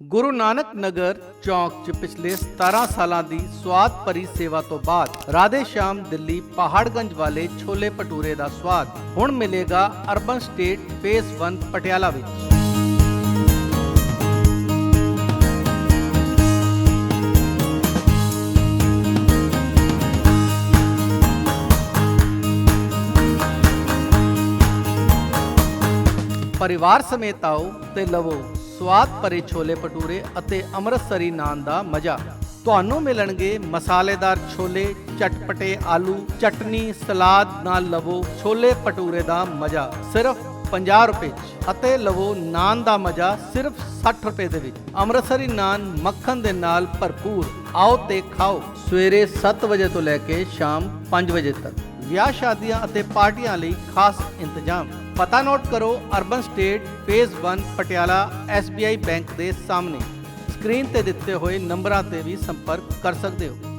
ਗੁਰੂ ਨਾਨਕ ਨਗਰ ਚੌਂਕ 'ਚ ਪਿਛਲੇ 17 ਸਾਲਾਂ ਦੀ ਸਵਾਦ ਭਰੀ ਸੇਵਾ ਤੋਂ ਬਾਅਦ ਰਾਧੇ ਸ਼ਾਮ ਦਿੱਲੀ ਪਹਾੜਗੰਜ ਵਾਲੇ ਛੋਲੇ ਭਟੂਰੇ ਦਾ ਸਵਾਦ ਹੁਣ ਮਿਲੇਗਾ ਅਰਬਨ ਸਟੇਟ ਫੇਸ 1 ਪਟਿਆਲਾ ਵਿੱਚ। ਪਰਿਵਾਰ ਸਮੇਤ ਆਓ ਤੇ ਲਵੋ ਸਵਾਦ ਭਰੇ ਛੋਲੇ ਭਟੂਰੇ ਅਤੇ ਅੰਮ੍ਰਿਤਸਰੀ ਨਾਨ ਦਾ ਮਜ਼ਾ। ਤੁਹਾਨੂੰ ਮਿਲਣਗੇ ਮਸਾਲੇਦਾਰ ਛੋਲੇ, ਚਟਪਟੇ ਆਲੂ, ਚਟਨੀ, ਸਲਾਦ ਨਾਲ ਲਵੋ ਛੋਲੇ ਭਟੂਰੇ ਦਾ ਮਜ਼ਾ। ਸਿਰਫ 50 ਰੁਪਏ 'ਚ। ਅਤੇ ਲਵੋ ਨਾਨ ਦਾ ਮਜ਼ਾ ਸਿਰਫ 60 ਰੁਪਏ ਦੇ ਵਿੱਚ। ਅੰਮ੍ਰਿਤਸਰੀ ਨਾਨ ਮੱਖਣ ਦੇ ਨਾਲ ਭਰਪੂਰ। ਆਓ ਤੇ ਖਾਓ। ਸਵੇਰੇ 7 ਵਜੇ ਤੋਂ ਲੈ ਕੇ ਸ਼ਾਮ 5 ਵਜੇ ਤੱਕ। ਵਿਆਹ ਸ਼ਾਦੀਆਂ ਅਤੇ ਪਾਰਟੀਆਂ ਲਈ ਖਾਸ ਇੰਤਜ਼ਾਮ। ਪਤਾ ਨੋਟ ਕਰੋ, urban estate, phase 1 Patiala SBI bank ਦੇ ਸਾਹਮਣੇ। ਸਕਰੀਨ ਤੇ ਦਿੱਤੇ ਹੋਏ ਨੰਬਰਾਂ ਤੇ ਵੀ ਸੰਪਰਕ ਕਰ ਸਕਦੇ ਹੋ।